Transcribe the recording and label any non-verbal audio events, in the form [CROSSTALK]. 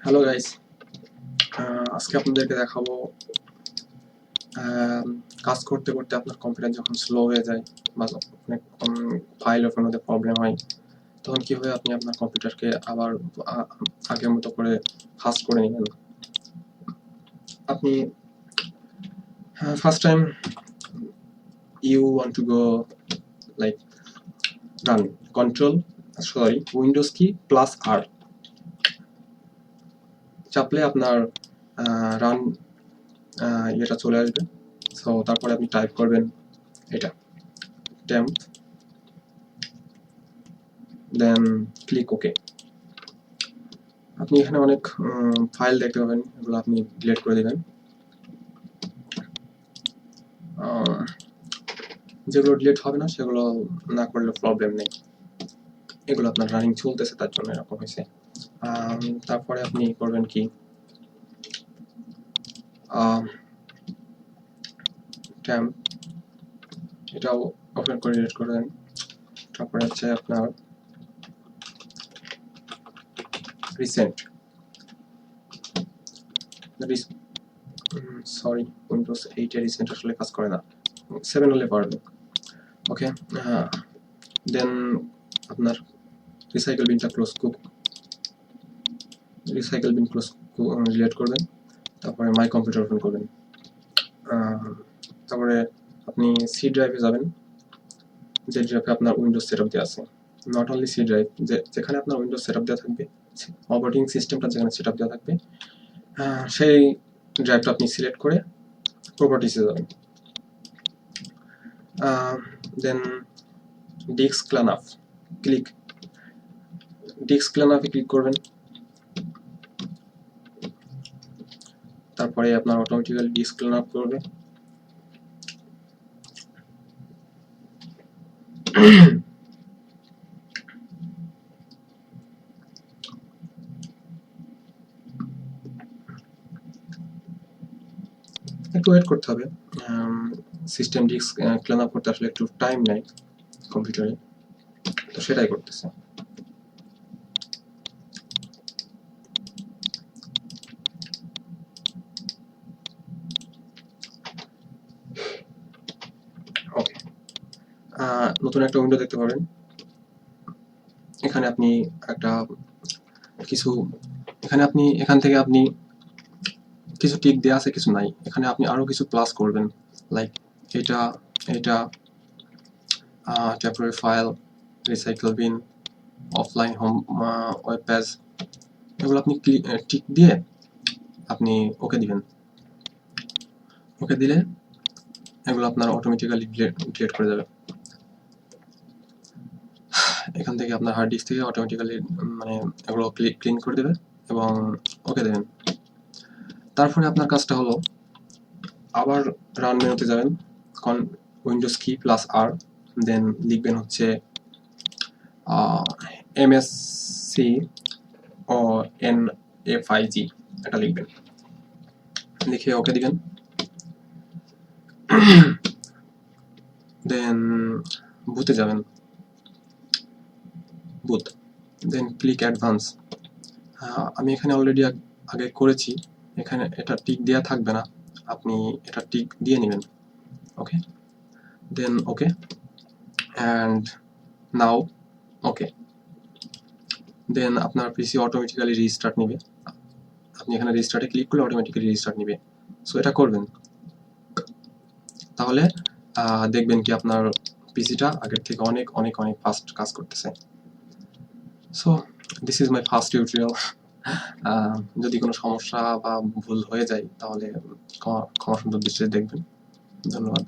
Hello guys আজকে আপনাদেরকে দেখাবো আম, কাজ করতে করতে আপনার কম্পিউটার যখন স্লো হয়ে যায় বা অনেক ফাইল ওপেন হতে প্রবলেম হয় তখন কীভাবে আপনি আপনার কম্পিউটারকে আবার আগের মতো করে ফাস্ট করে নেবেন? আপনি first time you want to go like run control sorry Windows key? Plus R চাপলে আপনার রান ইয়েটা চলে আসবে। সো তারপরে আপনি টাইপ করবেন এটা। টেম্প দেন ক্লিক ওকে আপনি এখানে অনেক ফাইল দেখতে পাবেন। এগুলো আপনি ডিলিট করে দেবেন। যেগুলো ডিলিট হবে না, সেগুলো না করলে প্রবলেম নেই। এগুলো আপনার রানিং চলতেছে, তার জন্য এরকম হয়েছে। তারপরে আপনি করবেন কি? ট্যাম্প এটাও ওপেন করে ডিলিট করবেন তারপরে হচ্ছে আপনার রিসেন্ট সরি উইন্ডোজ এইটে রিসেন্ট আসলে কাজ করে না। সেভেন হলে পারবে ওকে দেন আপনার রিসাইকেল বিনটা ক্লোজ কুক রিসাইকেল বিন ক্লোজ রিলেট করবেন তারপরে মাই কম্পিউটার ওপেন করবেন। তারপরে আপনি সি ড্রাইভে যাবেন, যে ড্রাইভে আপনার উইন্ডোজ সেটআপ দেওয়া আছে। নট অনলি সি ড্রাইভ যেখানে আপনার উইন্ডোজ সেটআপ দেওয়া থাকবে অপারেটিং সিস্টেমটা যেখানে সেটআপ দেওয়া থাকবে সেই ড্রাইভটা আপনি সিলেক্ট করে প্রপার্টিসে যাবেন। Then disk cleanup click disk ক্লানাফে click করবেন। তারপরে আপনার অটোমেটিক্যালি ডিস্ক ক্লানাফ করবে। একটু ওয়েট করতে হবে। সিস্টেম ডিস্ক ক্লিন আপ করতে আসলে একটু টাইম নেয় কম্পিউটারে। তো সেটাই করতেছে। নতুন একটা উইন্ডো দেখতে পাবেন। এখানে আপনি একটা কিছু, এখানে আপনি, এখান থেকে আপনি কিছু টিক দেওয়া আছে, কিছু নাই। এখানে আপনি আরও কিছু প্লাস করবেন। লাইক এটা এটা temporary file recycle bin offline home web page এগুলো আপনি টিক দিয়ে আপনি ওকে দিবেন। ওকে দিলে এগুলো আপনার অটোমেটিক্যালি ডিলিট করে যাবে এখান থেকে আপনার হার্ড ডিস্ক থেকে অটোমেটিক্যালি মানে এগুলো ক্লিন করে দেবে এবং ওকে দেবেন। তারপরে আপনার কাজটা হলো, আবার রান মেনুতে যাবেন কন উইন্ডোজ কি প্লাস আর দেন লিখবেন হচ্ছে MSC O N F I G এটা লিখবেন। লিখে ওকে দিবেন। [CLEARS THROAT] দেন বুথে যাবেন। বুথ দেন ক্লিক অ্যাডভান্স আমি এখানে অলরেডি আগে করেছি, এখানে এটা টিক দেওয়া থাকবে না, আপনি এটা টিক দিয়ে নেবেন ওকে দেন okay and now okay then আপনার পিসি অটোমেটিক্যালি রিস্টার্ট নেবে, আপনি এখানে রিস্টার্টে ক্লিক করলে অটোমেটিক্যালি রিস্টার্ট নেবে সো এটা করবেন। তাহলে দেখবেন কি আপনার পিসিটা আগের থেকে অনেক অনেক অনেক ফাস্ট কাজ করতেছে। So this is my first tutorial যদি কোনো সমস্যা বা ভুল হয়ে যায়, তাহলে ক্ষমা সুন্দর দৃষ্টিতে দেখবেন। ধন্যবাদ।